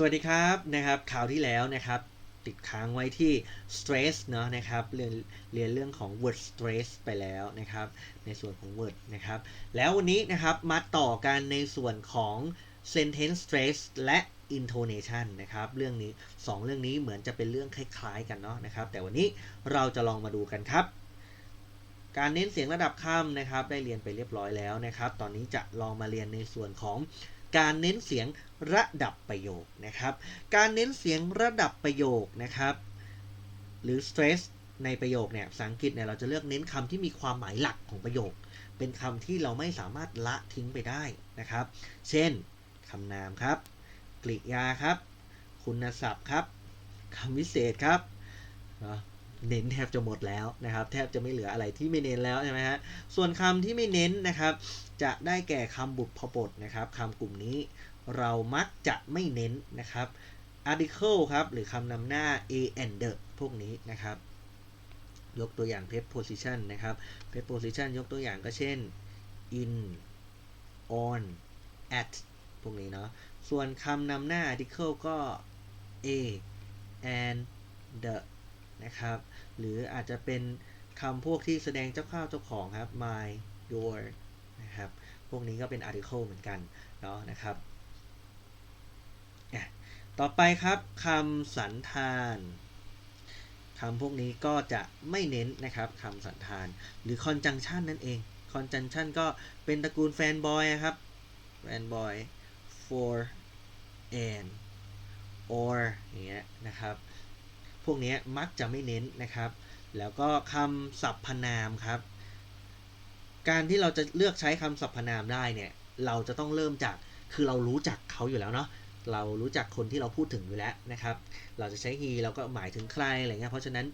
สวัสดีครับนะครับข่าวที่แล้วนะครับติดค้างไว้ที่ stress เนาะนะครับเรียนเรียนเรื่องของ word stress ไปแล้วนะครับในส่วนของ word นะครับแล้ววันนี้นะครับมาต่อกันในส่วนของ sentence stress และ intonation นะครับเรื่องนี้ 2 เรื่องนี้เหมือนจะเป็นเรื่องคล้ายๆกันเนาะนะครับแต่วันนี้เราจะลองมาดูกันครับ การเน้นเสียงระดับค่ำนะครับได้เรียนไปเรียบร้อยแล้วนะครับตอนนี้จะลองมาเรียนในส่วนของ การเน้นเสียงระดับประโยคนะครับ การเน้นเสียงระดับประโยคนะครับ หรือ stress ในประโยคเนี่ยภาษาอังกฤษเนี่ยเราจะเลือกเน้นคำที่มีความหมายหลักของประโยค เป็นคำที่เราไม่สามารถละทิ้งไปได้นะครับ เช่นคำนามครับ กริยาครับ คุณศัพท์ครับคำวิเศษครับเนาะ เน้นแทบจะหมดแล้วนะครับ แทบจะไม่เหลืออะไรที่ไม่เน้นแล้วใช่ไหมฮะส่วนคำที่ไม่เน้นนะครับ จะได้แก่คำบุพบทนะครับคำกลุ่มนี้เรามักจะไม่เน้นนะครับ article ครับ หรือคำนำหน้า a and the พวกนี้นะครับ ยกตัวอย่าง preposition นะครับ preposition ยกตัวอย่างก็เช่น in on at พวกนี้เนาะส่วนคำนำหน้า article ก็ a and the นะครับ หรืออาจจะเป็นคำพวกที่แสดงเจ้าข้าวเจ้าของครับ my your นะครับ พวกนี้ก็เป็น article เหมือนกันเนาะนะครับ ต่อไปครับคำสันธานคำพวกนี้ก็จะไม่เน้นนะครับคำสันธาน หรือ conjunction นั่นเอง conjunction ก็เป็นตระกูลแฟนบอยครับแฟนบอย for and or อย่างเงี้ยนะครับ วกนี้มักจะไม่เน้นนะครับ แล้วก็คำสรรพนามครับ การที่เราจะเลือกใช้คำสรรพนามได้เนี่ยเราจะต้องเริ่มจากคือเรารู้จักเขาอยู่แล้วเนาะเรารู้จักคนที่เราพูดถึงอยู่แล้วนะครับ เราจะใช้ he เราก็หมายถึงใครอะไรเงี้ย เพราะฉะนั้น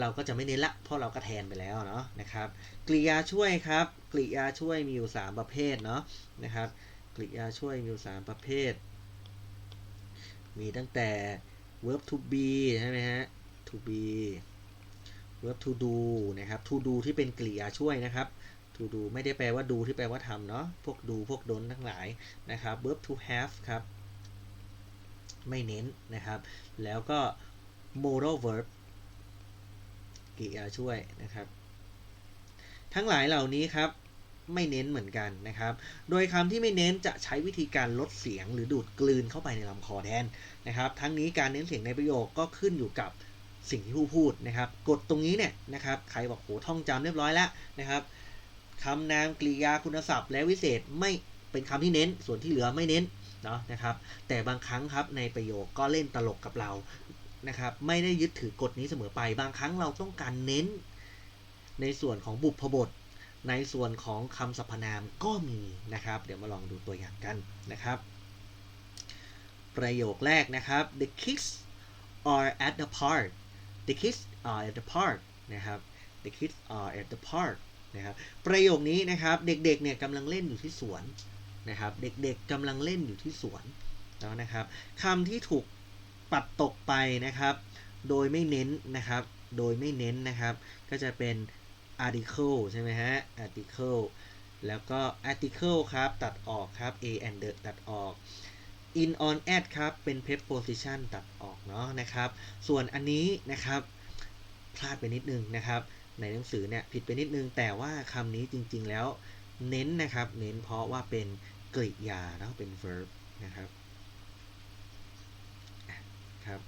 เราก็จะไม่เน้นละ เพราะเราก็แทนไปแล้วเนาะนะครับ กริยาช่วยครับ กริยาช่วยมีอยู่ 3 ประเภทเนาะนะครับ กริยาช่วยมีอยู่ 3 ประเภท มีตั้งแต่ verb to be ใช่ไหมฮะ to be verb to do นะครับ to do ที่เป็นกริยาช่วยนะครับ to do ไม่ได้แปลว่าดูที่แปลว่าทำเนาะ พวกดูพวกดนทั้งหลายนะครับ verb to have ครับ ไม่เน้นนะครับ แล้วก็ modal verb กริยาช่วยนะครับ ทั้งหลายเหล่านี้ครับไม่เน้นเหมือนกันนะครับ โดยคำที่ไม่เน้นจะใช้วิธีการลดเสียงหรือดูดกลืนเข้าไปในลำคอแทนนะครับ ทั้งนี้การเน้นเสียงในประโยคก็ขึ้นอยู่กับ สิ่งที่ผู้พูดนะครับกดตรงนี้เนี่ยนะครับใครบอกโหท่องจำเรียบร้อยแล้วนะครับคำนามกริยาคุณศัพท์และวิเศษไม่เป็นคำที่เน้น ส่วนที่เหลือไม่เน้นเนาะนะครับ แต่บางครั้งครับในประโยคก็เล่นตลกกับเรานะครับ ไม่ได้ยึดถือกฎนี้เสมอไป บางครั้งเราต้องการเน้น ในส่วนของบุพบท ในส่วนของคำสรรพนามก็มีนะครับ เดี๋ยวมาลองดูตัวอย่างกันนะครับ ประโยคแรกนะครับ the kids are at the park the kids are at the park นะครับ the kids are at the park นะครับประโยคนี้นะครับเด็กๆเนี่ยกำลังเล่นอยู่ที่สวนนะครับเด็กๆกำลังเล่นอยู่ที่สวนแล้วนะครับคำที่ถูกปัดตกไปนะครับ โดยไม่เน้นนะครับ โดยไม่เน้นนะครับ ก็จะเป็น article ใช่ไหมฮะ article แล้วก็ article ครับ ตัดออกครับ a and the ตัดออก in on at ครับ เป็น preposition ตัดออกเนาะนะครับ ส่วนอันนี้นะครับ พลาดไปนิดนึงนะครับ ในหนังสือเนี่ยผิดไปนิดนึง แต่ว่าคำนี้จริงๆแล้วเน้นนะครับ เน้นเพราะว่าเป็นกริยาแล้วเป็น verb นะครับครับ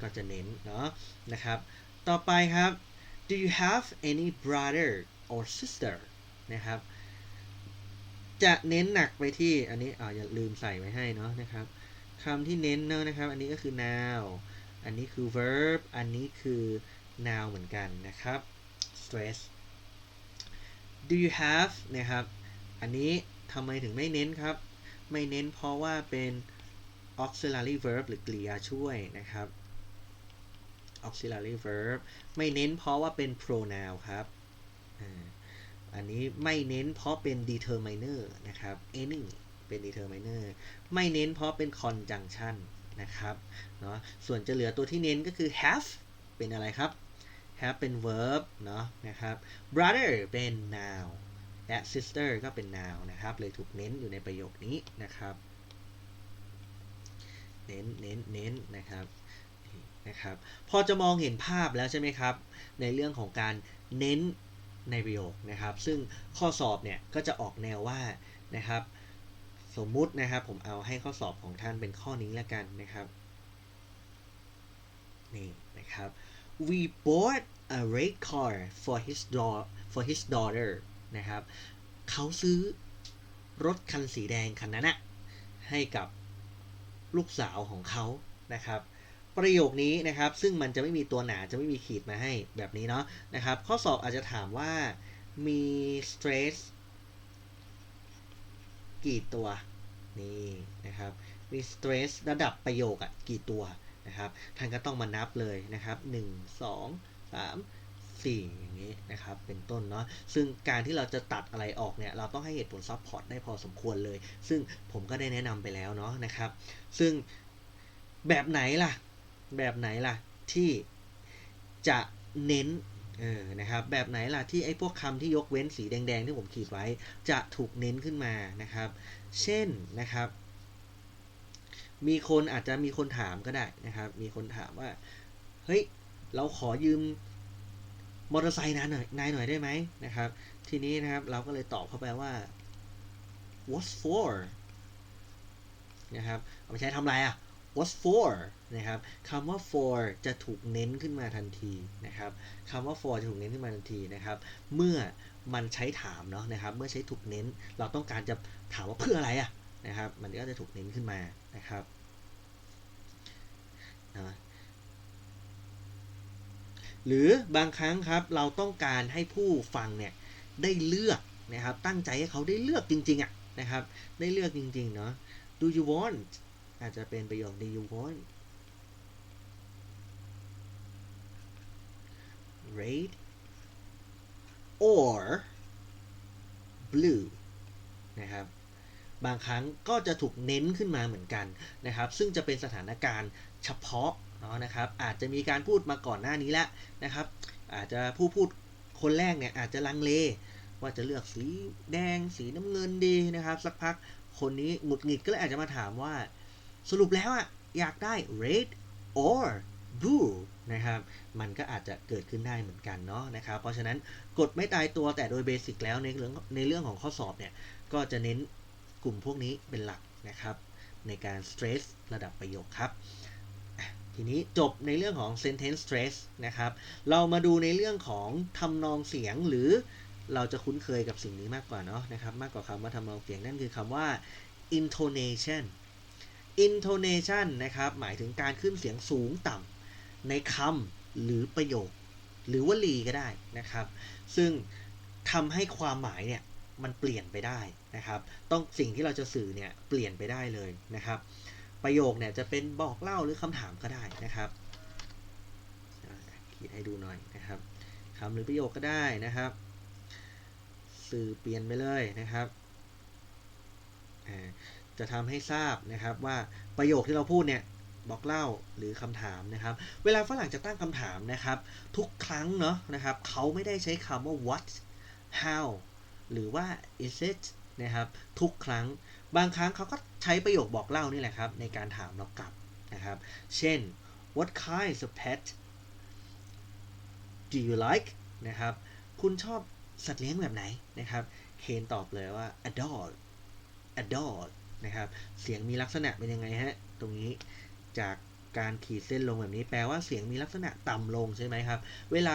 ก็จะเน้นเนาะนะครับ ต่อไปครับ do you have any brother or sister นะครับ จะเน้นหนักไปที่อันนี้อ่าอย่าลืมใส่ไว้ให้เนาะนะครับคำที่เน้นเนาะนะครับ อันนี้ก็คือ noun อันนี้คือ verb อันนี้คือ noun เหมือนกันนะครับ stress do you have นะครับ อันนี้ทำไมถึงไม่เน้นครับ ไม่เน้นเพราะว่าเป็น auxiliary verb หรือกริยาช่วยนะครับ auxiliary verb ไม่เน้นเพราะว่าเป็น pronoun ครับอัันนี้ไม่เน้นเพราะเป็น determiner นะครับ any เป็น determiner ไม่เน้นเพราะเป็น conjunction นะครับเนาะส่วนจะเหลือตัวที่เน้นก็คือ have เป็นอะไรครับ have เป็น verb เนาะนะครับ brother เป็น noun และ sister ก็เป็น noun นะครับ เลยถูกเน้นอยู่ในประโยคนี้นะครับ เน้นเน้นเน้นนะครับนะครับ พอจะมองเห็นภาพแล้วใช่ไหมครับ ในเรื่องของการเน้น ในประโยคนะครับ ซึ่งข้อสอบเนี่ยก็จะออกแนวว่านะครับ สมมุตินะครับผมเอาให้ข้อสอบของท่านเป็นข้อนี้แล้วกันนะครับนี่นะครับ we bought a red car for his daughter for his daughter นะครับเขาซื้อรถคันสีแดงคันนั้นนะให้กับลูกสาวของเขานะครับ ประโยคนี้นะครับ ซึ่งมันจะไม่มีตัวหนาจะไม่มีขีดมาให้แบบนี้เนาะนะครับ ข้อสอบอาจจะถามว่ามี stress กี่ตัวนี่นะครับมี stress ระดับประโยคอะกี่ตัวนะครับท่านก็ต้องมานับเลยนะครับ1 2 3 4อย่างนี้นะครับเป็นต้นเนาะซึ่งการที่เราจะตัดอะไรออกเนี่ยเราต้องให้เหตุผลซัพพอร์ตได้พอสมควรเลย ซึ่งผมก็ได้แนะนำไปแล้วเนาะนะครับ ซึ่งแบบไหนล่ะ แบบไหนล่ะที่จะเน้นเออนะครับแบบไหนล่ะที่ไอ้พวกคำที่ยกเว้นสีแดงๆที่ผมขีดไว้ จะถูกเน้นขึ้นมานะครับ เช่นนะครับ มีคนอาจจะมีคนถามก็ได้นะครับ มีคนถามว่าเฮ้ยเราขอยืมมอเตอร์ไซค์นายหน่อยนายหน่อยได้ไหมนะครับ ทีนี้นะครับเราก็เลยตอบเข้าไปว่า what's for นะครับเอาไปใช้ทำอะไรอะ what's for นะครับคำว่า for จะถูกเน้นขึ้นมาทันทีนะครับคำว่า for จะถูกเน้นขึ้นมาทันทีนะครับ เมื่อมันใช้ถามเนาะนะครับ เมื่อใช้ถูกเน้น เราต้องการจะถามว่าเพื่ออะไรอะนะครับ มันก็จะถูกเน้นขึ้นมานะครับนะหรือบางครั้งครับเราต้องการให้ผู้ฟังเนี่ยได้เลือกนะครับ ตั้งใจให้เขาได้เลือกจริงๆอะนะครับ ได้เลือกจริงๆเนาะ do you want อาจจะเป็นประโยค do you want red or blue นะครับ บางครั้งก็จะถูกเน้นขึ้นมาเหมือนกันนะครับ ซึ่งจะเป็นสถานการณ์เฉพาะเนาะนะครับ อาจจะมีการพูดมาก่อนหน้านี้แล้วนะครับ อาจจะผู้พูดคนแรกเนี่ยอาจจะลังเล ว่าจะเลือกสีแดงสีน้ำเงินดีนะครับ สักพักคนนี้หงุดหงิดก็เลยอาจจะมาถามว่า สรุปแล้วอะอยากได้ red or blue นะครับมันก็อาจจะเกิดขึ้นได้เหมือนกันเนาะนะครับเพราะฉะนั้นกฎไม่ตายตัวแต่โดยเบสิกแล้วในเรื่องในเรื่องของข้อสอบเนี่ยก็จะเน้นกลุ่มพวกนี้เป็นหลักนะครับในการ stress ระดับประโยคครับ ทีนี้จบในเรื่องของ sentence stress นะครับ เรามาดูในเรื่องของทำนองเสียงหรือเราจะคุ้นเคยกับสิ่งนี้มากกว่าเนาะนะครับ มากกว่าคำว่าทำนองเสียงนั่นคือคำว่า intonation intonation นะครับ หมายถึงการขึ้นเสียงสูงต่ำ ในคำหรือประโยค หรือวลีก็ได้นะครับ ซึ่งทำให้ความหมายเนี่ยมันเปลี่ยนไปได้นะครับ ต้องสิ่งที่เราจะสื่อเนี่ยเปลี่ยนไปได้เลยนะครับ ประโยคเนี่ยจะเป็นบอกเล่าหรือคำถามก็ได้นะครับขีดให้ดูหน่อยนะครับคำหรือประโยคก็ได้นะครับ สื่อเปลี่ยนไปเลยนะครับจะทำให้ทราบนะครับว่าประโยคที่เราพูดเนี่ย บอกเล่าหรือคำถามนะครับ เวลาฝรั่งจะตั้งคำถามนะครับ ทุกครั้งเนาะนะครับเขาไม่ได้ใช้คำว่า what how หรือว่า is it นะครับทุกครั้งบางครั้งเขาก็ใช้ประโยคบอกเล่านี่แหละครับในการถามเรากลับนะครับเช่น what kind of pet do you like นะครับคุณชอบสัตว์เลี้ยงแบบไหนนะครับเคนตอบเลยว่า a dog a dog นะครับเสียงมีลักษณะเป็นยังไงฮะตรงนี้ จากการขีดเส้นลงแบบนี้ แปลว่าเสียงมีลักษณะต่ำลงใช่ไหมครับ เวลา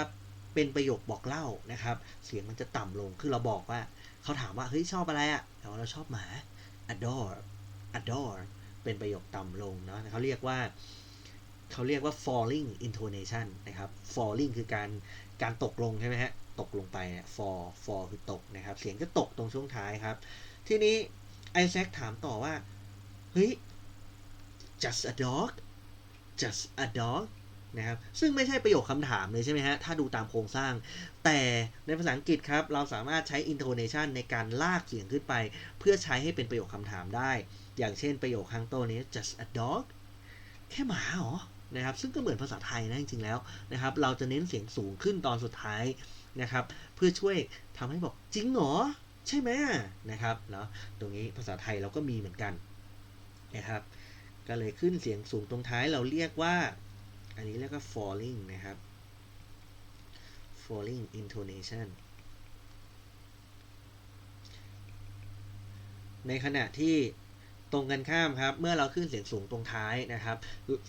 เป็นประโยคบอกเล่านะครับ เสียงมันจะต่ำลง คือเราบอกว่าเขาถามว่าเฮ้ยชอบอะไรอะ่ะแต่ว่าเราชอบหมา adore adore เป็นประโยคต่ำลงเนาะเขาเรียกว่าเขาเรียกว่า falling intonation นะครับ falling คือการการตกลงใช่ไหมฮะ ตกลงไป fall fall คือตกนะครับ เสียงจะตกตรงช่วงท้ายครับ ทีนี้ไอแซคถามต่อว่า เฮ้ย just a dog just a dog นะครับ ซึ่งไม่ใช่ประโยคคำถามเลยใช่ไหมฮะ ถ้าดูตามโครงสร้าง แต่ในภาษาอังกฤษครับ เราสามารถใช้ intonation ในการลากเสียงขึ้นไป เพื่อใช้ให้เป็นประโยคคำถามได้ อย่างเช่นประโยคข้างต้นนี้ just a dog แค่หมาเหรอ นะครับ ซึ่งก็เหมือนภาษาไทยนะจริงๆแล้วนะครับ เราจะเน้นเสียงสูงขึ้นตอนสุดท้ายนะครับ เพื่อช่วยทำให้บอกจริงเหรอ ใช่ไหมนะครับ เนาะตรงนี้ภาษาไทยเราก็มีเหมือนกันนะครับ ก็เลยขึ้นเสียงสูงตรงท้ายเราเรียกว่า อันนี้เรียกว่า falling นะครับ falling intonation ในขณะที่ตรงกันข้ามครับ เมื่อเราขึ้นเสียงสูงตรงท้ายนะครับ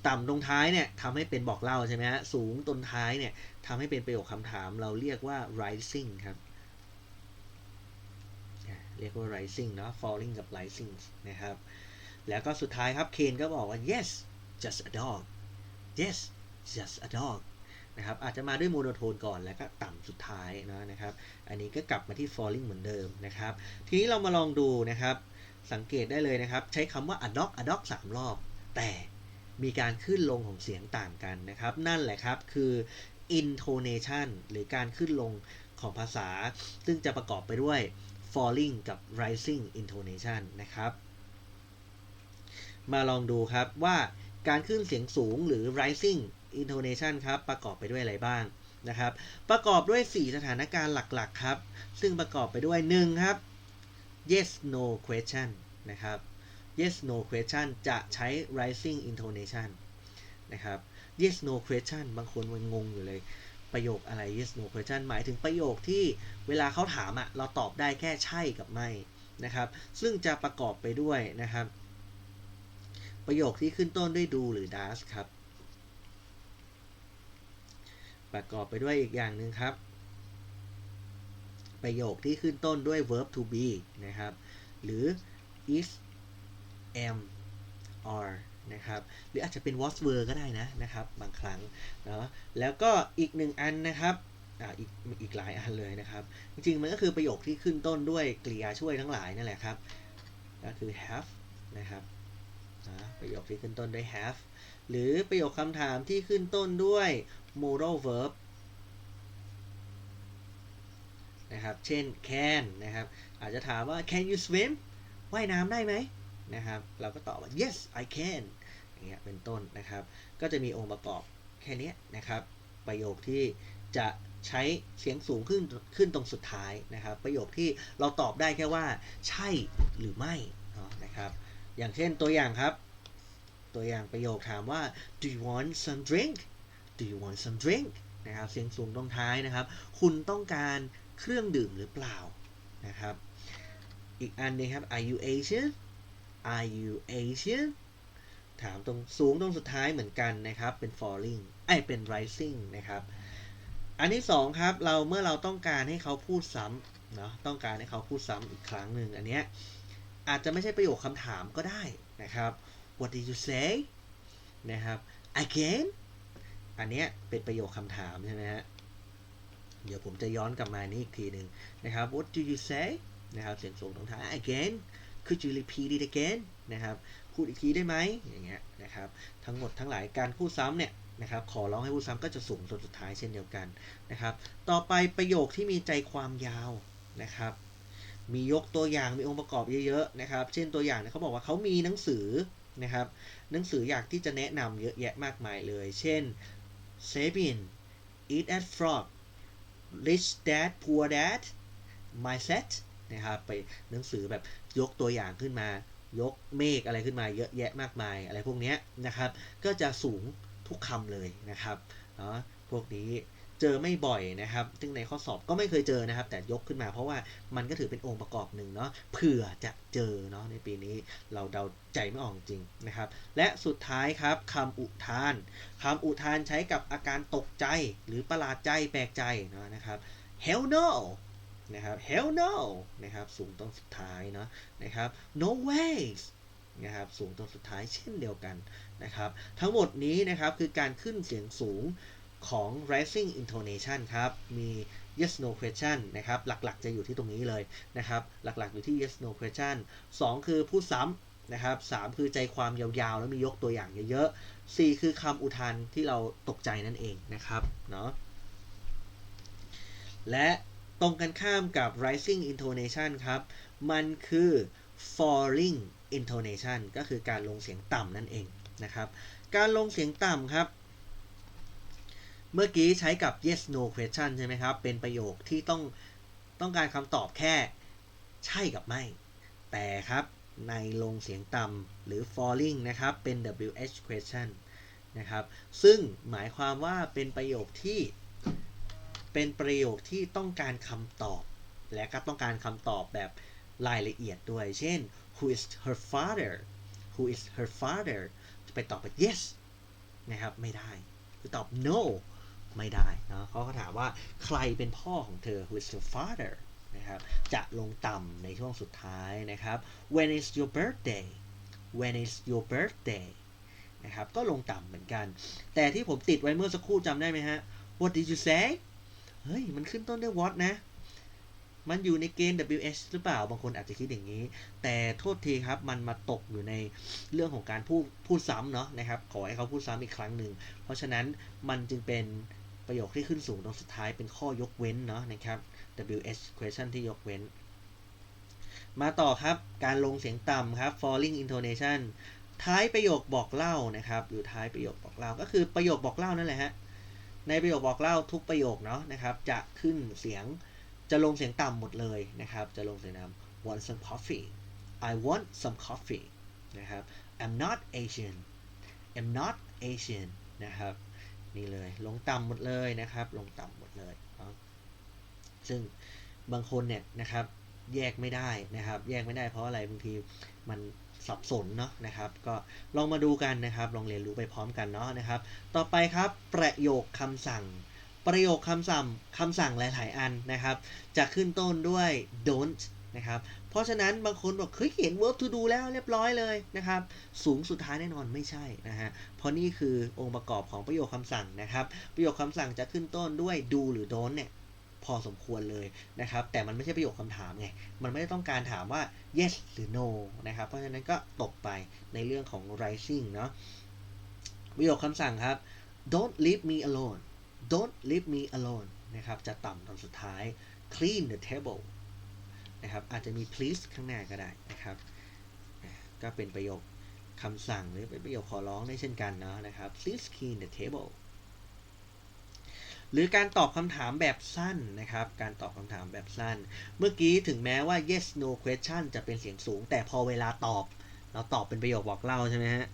ต่ำตรงท้ายเนี่ยทำให้เป็นบอกเล่าใช่ไหมฮะ สูงตรงท้ายเนี่ยทำให้เป็นประโยคคำถามเราเรียกว่า rising ครับ เรียกว่า rising เนาะ falling กับ rising นะครับ แล้วก็สุดท้ายครับเคนก็บอกว่า yes just a dog yes just a dog นะครับอาจจะมาด้วยโมโนโทนก่อนแล้วก็ต่ำสุดท้ายนะนะครับ อันนี้ก็กลับมาที่ falling เหมือนเดิมนะครับ ทีนี้เรามาลองดูนะครับ สังเกตได้เลยนะครับ ใช้คำว่า a dog a dog สามรอบ แต่มีการขึ้นลงของเสียงต่างกันนะครับ นั่นแหละครับคือ intonation หรือการขึ้นลงของภาษา ซึ่งจะประกอบไปด้วย falling กับ rising intonation นะครับ มาลองดูครับว่าการขึ้นเสียงสูงหรือ rising intonation ครับ ประกอบไปด้วยอะไรบ้างนะครับ ประกอบด้วย 4 สถานการณ์หลักๆ ครับ ซึ่งประกอบไปด้วย 1 ครับ yes no question นะครับ yes no question จะใช้ rising intonation นะครับ yes no question บางคนมันงงอยู่เลย ประโยคอะไร yes no question หมายถึงประโยคที่เวลาเขาถามอะเราตอบได้แค่ใช่กับไม่นะครับ ซึ่งจะประกอบไปด้วยนะครับ ประโยคที่ขึ้นต้นด้วย do หรือ does ครับ ประกอบไปด้วยอีกอย่างหนึ่งครับ ประโยคที่ขึ้นต้นด้วย verb to be นะครับ หรือ is am are นะครับ หรืออาจจะเป็น was were ก็ได้นะนะครับ บางครั้งเนาะแล้วก็อีกหนึ่งอันนะครับอ่าอีกอีกหลายอันเลยนะครับ จริงๆ มันก็คือประโยคที่ขึ้นต้นด้วยกริยาช่วยทั้งหลายนั่นแหละครับ ก็คือ have นะครับ นะประโยคที่ขึ้นต้นด้วย have หรือประโยคคำถามที่ขึ้นต้นด้วย modal verb นะครับ เช่น can นะครับ อาจจะถามว่า can you swim ว่ายน้ำได้ไหมนะครับ เราก็ตอบว่า yes I can อย่างเงี้ย เป็นต้นนะครับ ก็จะมีองค์ประกอบแค่นี้นะครับ ประโยคที่จะใช้เสียงสูงขึ้นขึ้นตรงสุดท้ายนะครับ ประโยคที่เราตอบได้แค่ว่า ใช่หรือไม่นะครับ อย่างเช่นตัวอย่างครับ ตัวอย่างประโยคถามว่า do you want some drink do you want some drink นะครับเสียงสูงตรงท้ายนะครับ คุณต้องการเครื่องดื่มหรือเปล่านะครับ อีกอันนึงครับ are you Asian are you Asian ถามตรงสูงตรงสุดท้ายเหมือนกันนะครับ เป็น falling ไอเป็น rising นะครับ อันที่สองครับเราเมื่อเราต้องการให้เขาพูดซ้ำเนาะต้องการให้เขาพูดซ้ำอีกครั้งหนึ่งอันเนี้ย อาจจะไม่ใช่ประโยคคำถามก็ได้นะครับ what did you say นะครับ again อันเนี้ยเป็นประโยคคำถามใช่ไหมฮะ เดี๋ยวผมจะย้อนกลับมานี่อีกทีหนึ่งนะครับ what do you say นะครับ เสียงสูงตรงท้าย again could you repeat it again นะครับ พูดอีกทีได้ไหมอย่างเงี้ยนะครับ ทั้งหมดทั้งหลายการพูดซ้ำเนี่ยนะครับ ขอร้องให้พูดซ้ำก็จะสูงจนสุดท้ายเช่นเดียวกันนะครับ ต่อไปประโยคที่มีใจความยาวนะครับ มียกตัวอย่างมีองค์ประกอบเยอะๆนะครับ เช่นตัวอย่างเนี่ยเขาบอกว่าเขามีหนังสือนะครับ หนังสืออยากที่จะแนะนำเยอะแยะมากมายเลย เช่น Sabin Eat at Frog Rich Dad Poor Dad Mindset นะครับไปหนังสือแบบยกตัวอย่างขึ้นมา ยกเมฆอะไรขึ้นมาเยอะแยะมากมาย อะไรพวกนี้นะครับ ก็จะสูงทุกคำเลยนะครับเนาะพวกนี้ เจอไม่บ่อยนะครับ ซึ่งในข้อสอบก็ไม่เคยเจอนะครับ แต่ยกขึ้นมาเพราะว่ามันก็ถือเป็นองค์ประกอบหนึ่งเนาะเผื่อจะเจอเนาะในปีนี้เราเดาใจไม่ออกจริงนะครับ และสุดท้ายครับคำอุทานคำอุทานใช้กับอาการตกใจหรือประหลาดใจแปลกใจเนาะนะครับ hell no นะครับ hell no นะครับ สูงตรงสุดท้ายเนาะนะครับ no ways นะครับสูงตรงสุดท้ายเช่นเดียวกันนะครับ ทั้งหมดนี้นะครับคือการขึ้นเสียงสูง ของ rising intonation ครับ มี yes no question นะครับ หลักๆ จะอยู่ที่ตรงนี้เลยนะครับ หลักๆ อยู่ที่ yes no question 2 คือพูดซ้ำนะครับ 3 คือใจความยาวๆ แล้วมียกตัวอย่างเยอะๆ 4 คือคำอุทานที่เราตกใจนั่นเองนะครับเนาะ และตรงกันข้ามกับ rising intonation ครับ มันคือ falling intonation ก็คือการลงเสียงต่ำนั่นเองนะครับ การลงเสียงต่ำครับ เมื่อกี้ใช้กับ yes no question ใช่ไหมครับ เป็นประโยคที่ต้องต้องการคำตอบแค่ใช่กับไม่ แต่ครับในลงเสียงต่ำหรือ falling นะครับ เป็น WH question นะครับ ซึ่งหมายความว่าเป็นประโยคที่ เป็นประโยคที่ต้องการคำตอบ และก็ต้องการคำตอบแบบรายละเอียดด้วย เช่น who is her father who is her father จะไปตอบว่า yes นะครับ ไม่ได้ หรือตอบ no ไม่ได้นะเขาก็ถามว่าใครเป็นพ่อของเธอ who is your father นะครับ จะลงต่ำในช่วงสุดท้ายนะครับ when is your birthday when is your birthday นะครับ ก็ลงต่ำเหมือนกัน แต่ที่ผมติดไว้เมื่อสักครู่จำได้ไหมฮะ what did you say เฮ้ย มันขึ้นต้นด้วย what นะ มันอยู่ในเกณฑ์ WH หรือเปล่า บางคนอาจจะคิดอย่างนี้ แต่โทษทีครับ มันมาตกอยู่ในเรื่องของการพูดพูดซ้ำเนาะนะครับ ขอให้เขาพูดซ้ำอีกครั้งหนึ่ง เพราะฉะนั้นมันจึงเป็น ประโยคที่ขึ้นสูงตรงสุดท้ายเป็นข้อยกเว้นเนาะนะครับ WH question ที่ยกเว้น มาต่อครับการลงเสียงต่ำครับ falling intonation ท้ายประโยคบอกเล่านะครับ อยู่ท้ายประโยคบอกเล่าก็คือประโยคบอกเล่านั่นแหละฮะในประโยคบอกเล่าทุกประโยคเนาะนะครับจะขึ้นเสียงจะลงเสียงต่ำหมดเลยนะครับ จะลงเสียงต่ำ want some coffee I want some coffee นะครับ I'm not Asian I'm not Asian นะครับ นี่เลย ลงต่ำหมดเลยนะครับ ลงต่ำหมดเลยซึ่งบางคนเนี่ยนะครับแยกไม่ได้นะครับ แยกไม่ได้เพราะอะไรบางทีมันสับสนเนาะนะครับ ก็ลองมาดูกันนะครับ ลองเรียนรู้ไปพร้อมกันเนาะนะครับ ต่อไปครับประโยคคำสั่ง ประโยคคำสั่งคำสั่งหลาย ๆ อันนะครับ จะขึ้นต้นด้วย don't นะครับ เพราะฉะนั้นบางคนบอกเฮ้ยเขียน verb to do แล้วเรียบร้อยเลยนะครับ สูงสุดท้ายแน่นอนไม่ใช่นะฮะ เพราะนี่คือองค์ประกอบของประโยคคำสั่งนะครับ ประโยคคำสั่งจะขึ้นต้นด้วย do หรือ don't เนี่ยพอสมควรเลยนะครับ แต่มันไม่ใช่ประโยคคำถามไง มันไม่ได้ต้องการถามว่า yes หรือ no นะครับ เพราะฉะนั้นก็ตกไปในเรื่องของ rising เนาะ ประโยคคำสั่งครับ don't leave me alone don't leave me alone นะครับ จะต่ำตอนสุดท้าย clean the table นะครับ อาจจะมี please ข้างหน้าก็ได้นะครับ ก็เป็นประโยคคำสั่งหรือเป็นประโยคขอร้องได้เช่นกันเนาะนะครับ please clean the table หรือการตอบคำถามแบบสั้นนะครับ การตอบคำถามแบบสั้น เมื่อกี้ถึงแม้ว่า yes no question จะเป็นเสียงสูง แต่พอเวลาตอบ เราตอบเป็นประโยคบอกเล่าใช่ไหมฮะ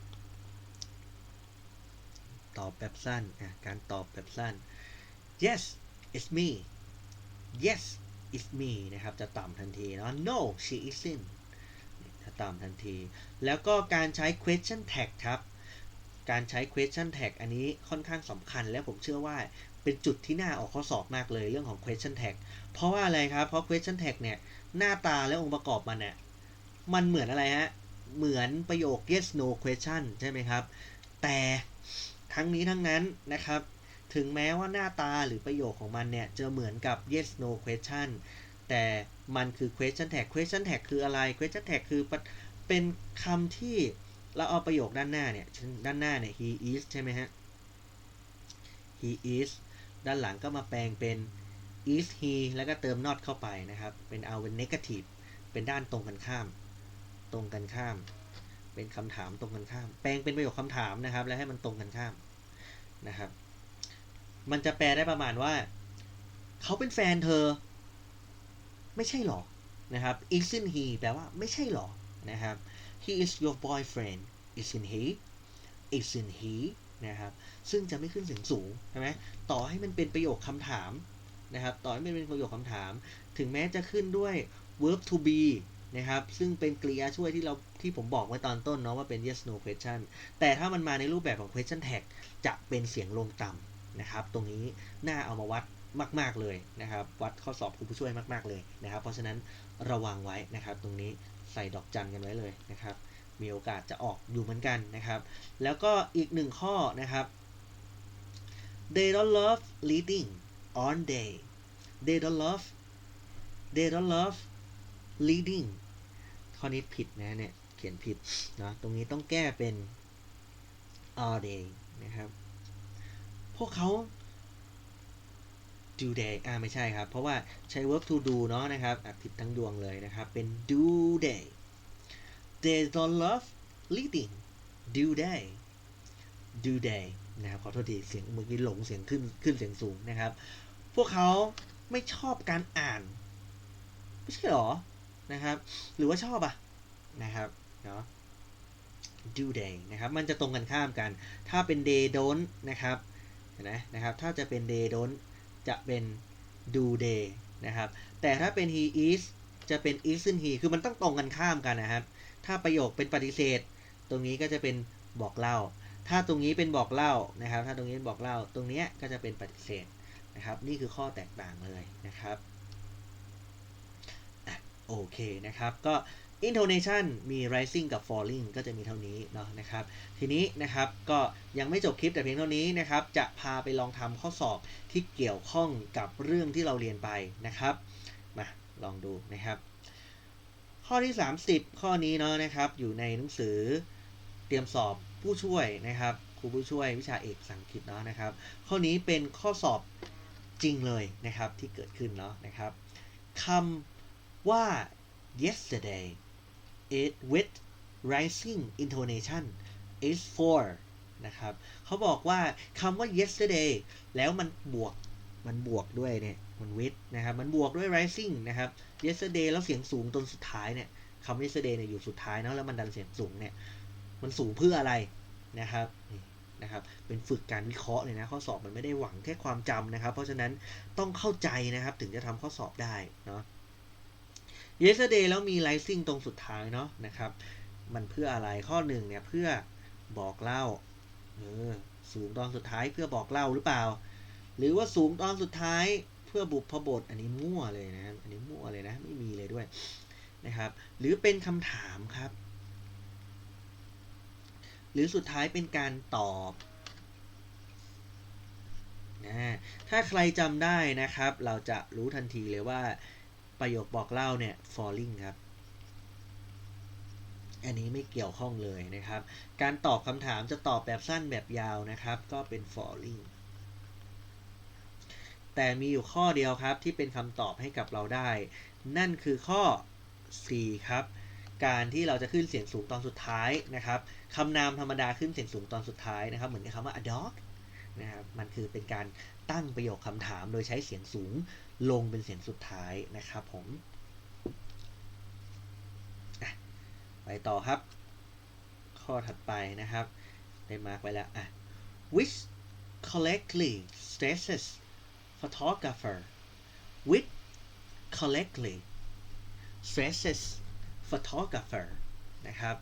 ตอบแบบสั้น การตอบแบบสั้น yes it's me yes is me นะครับ จะต่ำทันทีเนาะ no she isn't จะต่ำทันที แล้วก็การใช้ question tag ครับ การใช้ question tag อันนี้ค่อนข้างสำคัญและผมเชื่อว่าเป็นจุดที่น่าออกข้อสอบมากเลยเรื่องของ question tag เพราะว่าอะไรครับ เพราะ question tag เนี่ยหน้าตาและองค์ประกอบมันเนี่ยมันเหมือนอะไรฮะ เหมือนประโยค yes no question ใช่ไหมครับ แต่ทั้งนี้ทั้งนั้นนะครับ ถึงแม้ว่าหน้าตาหรือประโยคของมันเนี่ย จะเหมือนกับ yes no question แต่มันคือ question tag question tag คืออะไร question tag คือเป็นคำที่เราเอาประโยคด้านหน้าเนี่ย ด้านหน้าเนี่ย he is ใช่ไหมฮะ he is ด้านหลังก็มาแปลงเป็น is he แล้วก็เติม not เข้าไปนะครับ เป็นเอาเป็น negative เป็นด้านตรงกันข้าม ตรงกันข้าม เป็นคำถามตรงกันข้าม แปลงเป็นประโยคคำถามนะครับ แล้วให้มันตรงกันข้ามนะครับ มันจะแปลได้ประมาณว่า เขาเป็นแฟนเธอ ไม่ใช่หรอนะครับ isn't he แปลว่าไม่ใช่หรอนะครับ he is your boyfriend isn't he isn't he นะครับ ซึ่งจะไม่ขึ้นเสียงสูงใช่ไหมต่อให้มันเป็นประโยคคำถามนะครับ ต่อให้มันเป็นประโยคคำถาม ถึงแม้จะขึ้นด้วย verb to be นะครับ ซึ่งเป็นกริยาช่วยที่เราที่ผมบอกไว้ตอนต้นเนาะว่าเป็น yes no question แต่ถ้ามันมาในรูปแบบของ question tag จะเป็นเสียงลงต่ำ นะครับ ตรงนี้น่าเอามาวัดมาก ๆเลยนะครับ วัดข้อสอบครูผู้ช่วยมาก ๆเลยนะครับ เพราะฉะนั้นระวังไว้นะครับ ตรงนี้ใส่ดอกจันกันไว้เลยนะครับ มีโอกาสจะออกอยู่เหมือนกันนะครับ แล้วก็อีกหนึ่งข้อนะครับ they don't love leading on day they don't love they don't love leading ข้อนี้ผิดนะเนี่ย เขียนผิดนะตรงนี้ต้องแก้เป็น all day นะครับ พวกเขา do day อ่าไม่ใช่ครับ เพราะว่าใช้ verb to do เนาะนะครับอะผิดทั้งดวงเลยนะครับ เป็น do day they don't love leading do day do day นะครับขอโทษทีเสียงเมื่อกี้หลงเสียงขึ้นขึ้นเสียงสูงนะครับ พวกเขาไม่ชอบการอ่านไม่ใช่หรอนะครับ หรือว่าชอบอะนะครับเนาะ do day นะครับ มันจะตรงกันข้ามกัน ถ้าเป็น day don't นะครับ นไหมนะครับ ถ้าจะเป็น day don't จะเป็น do day นะครับ แต่ถ้าเป็น he is จะเป็น isn't he คือมันต้องตรงกันข้ามกันนะครับ ถ้าประโยคเป็นปฏิเสธ ตรงนี้ก็จะเป็นบอกเล่า ถ้าตรงนี้เป็นบอกเล่านะครับ ถ้าตรงนี้บอกเล่า ตรงนี้ก็จะเป็นปฏิเสธนะครับ นี่คือข้อแตกต่างเลยนะครับอโอเคนะครับ ก็ intonation มี rising กับ falling ก็จะมีเท่านี้เนาะนะครับ ทีนี้นะครับก็ยังไม่จบคลิปแต่เพียงเท่านี้นะครับ จะพาไปลองทำข้อสอบที่เกี่ยวข้องกับเรื่องที่เราเรียนไปนะครับ มาลองดูนะครับ ข้อที่ 30 ข้อนี้เนาะนะครับ อยู่ในหนังสือเตรียมสอบผู้ช่วยนะครับครูผู้ช่วยวิชาเอกสังกฤษเนาะนะครับ ข้อนี้เป็นข้อสอบจริงเลยนะครับที่เกิดขึ้นเนาะนะครับคำว่า yesterday it with rising intonation is for นะครับเขาบอกว่าคำว่า yesterday แล้วมันบวกมันบวกด้วยเนี่ยมัน with นะครับมันบวกด้วย rising นะครับ yesterday แล้วเสียงสูงตรงสุดท้ายเนี่ยคำ yesterday เนี่ยอยู่สุดท้ายเนาะแล้วมันดันเสียงสูงเนี่ยมันสูงเพื่ออะไรนะครับนี่นะครับเป็นฝึกการวิเคราะห์เลยนะข้อสอบมันไม่ได้หวังแค่ความจำนะครับ เพราะฉะนั้นต้องเข้าใจนะครับถึงจะทำข้อสอบได้เนาะ yesterday แล้วมี rising ตรงสุดท้ายเนาะนะครับ มันเพื่ออะไรข้อหนึ่งเนี่ยเพื่อบอกเล่าเออสูงตอนสุดท้ายเพื่อบอกเล่าหรือเปล่า หรือว่าสูงตอนสุดท้ายเพื่อบุพบท อันนี้มั่วเลยนะอันนี้มั่วเลยนะ ไม่มีเลยด้วยนะครับ หรือเป็นคำถามครับ หรือสุดท้ายเป็นการตอบนะถ้าใครจำได้นะครับ เราจะรู้ทันทีเลยว่า ประโยคบอกเล่าเนี่ย falling ครับ อันนี้ไม่เกี่ยวข้องเลยนะครับ การตอบคำถามจะตอบแบบสั้นแบบยาวนะครับ ก็เป็น falling แต่มีอยู่ข้อเดียวครับที่เป็นคำตอบให้กับเราได้ นั่นคือข้อ C ครับ การที่เราจะขึ้นเสียงสูงตอนสุดท้ายนะครับคำนามธรรมดาขึ้นเสียงสูงตอนสุดท้ายนะครับ เหมือนกับคำว่า a dog นะครับ มันคือเป็นการ ตั้งประโยคคำถามโดยใช้เสียงสูงลงเป็นเสียงสุดท้ายนะครับผมไปต่อครับ ข้อถัดไปนะครับ ได้มาร์กไว้แล้วอะ which correctly stresses photographer which correctly stresses photographer นะครับ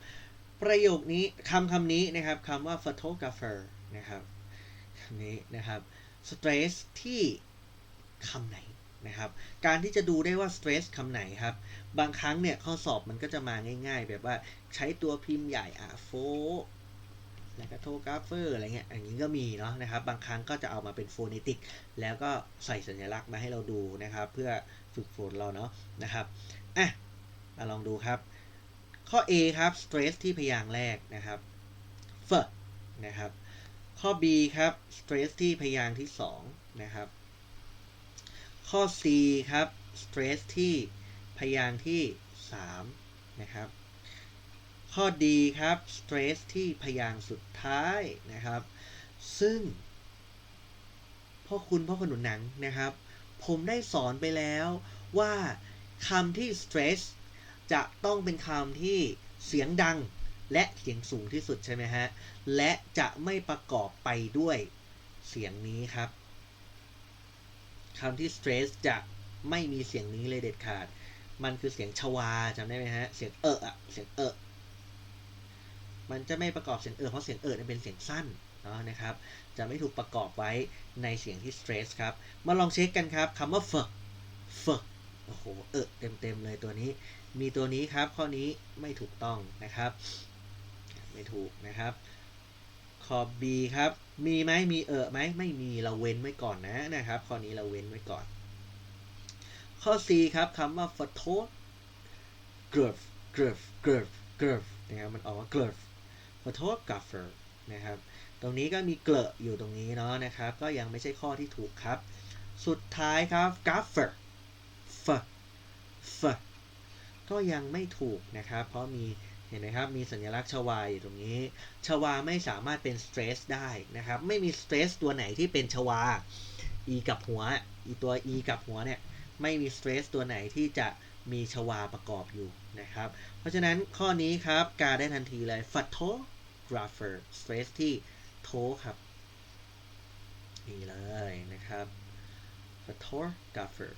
ประโยคนี้คำคำนี้นะครับคำว่า photographer นะครับคำนี้นะครับ stress ที่คำไหนนะครับ การที่จะดูได้ว่า stress คำไหนครับ บางครั้งเนี่ยข้อสอบมันก็จะมาง่าย ๆ แบบว่าใช้ตัวพิมพ์ใหญ่อะโฟแล้วก็โทกราฟเฟอร์อะไรเงี้ยอย่างนี้ก็มีเนาะนะครับ บางครั้งก็จะเอามาเป็นโฟนิติก แล้วก็ใส่สัญลักษณ์มาให้เราดูนะครับ เพื่อฝึกฝนเราเนาะนะครับอะมาลองดูครับ ข้อ A ครับ stress ที่พยางค์แรกนะครับ f นะครับ ข้อ B ครับ stress ที่พยางค์ที่ 2 นะครับ ข้อ C ครับ stress ที่พยางค์ที่ 3 นะครับ ข้อ D ครับ stress ที่พยางค์สุดท้ายนะครับ ซึ่งพ่อคุณพ่อขนุนหนังนะครับ ผมได้สอนไปแล้วว่าคำที่ stress จะต้องเป็นคำที่เสียงดัง และเสียงสูงที่สุดใช่ไหมฮะ และจะไม่ประกอบไปด้วยเสียงนี้ครับคำที่ stress จะไม่มีเสียงนี้เลยเด็ดขาด มันคือเสียงชวาจำได้ไหมฮะ เสียงเอออะเสียงเออมันจะไม่ประกอบเสียงเออเพราะเสียงเออเป็นเสียงสั้นเนาะนะครับ จะไม่ถูกประกอบไว้ในเสียงที่ stress ครับ มาลองเช็คกันครับคำว่า f f โอ้โห เออเต็มๆเลยตัวนี้ มีตัวนี้ครับ ข้อนี้ไม่ถูกต้องนะครับ ไม่ถูกนะครับข้อ B ครับ มีไหมมีเออไหมไม่มีเราเว้นไว้ก่อนนะนะครับ ข้อนี้เราเว้นไว้ก่อน ข้อ C ครับคำว่า photo g r a p h g r a p h g r a p h g r a p h นะครับมันออกว่า g r a p h photographer นะครับ ตรงนี้ก็มีเกลอะอยู่ตรงนี้เนาะนะครับ ก็ยังไม่ใช่ข้อที่ถูกครับ สุดท้ายครับ gaffer f f ก็ยังไม่ถูกนะครับ เพราะมี เห็นไหมครับ มีสัญลักษณ์ชวาอยู่ตรงนี้ ชวาไม่สามารถเป็น stress ได้นะครับ ไม่มี stress ตัวไหนที่เป็นชวา e กับหัว e ตัว e กับหัวเนี่ย ไม่มี stress ตัวไหนที่จะมีชวาประกอบอยู่นะครับ เพราะฉะนั้นข้อนี้ครับ กาได้ทันทีเลย photographer stress ที่โทครับนี่เลยนะครับ photographer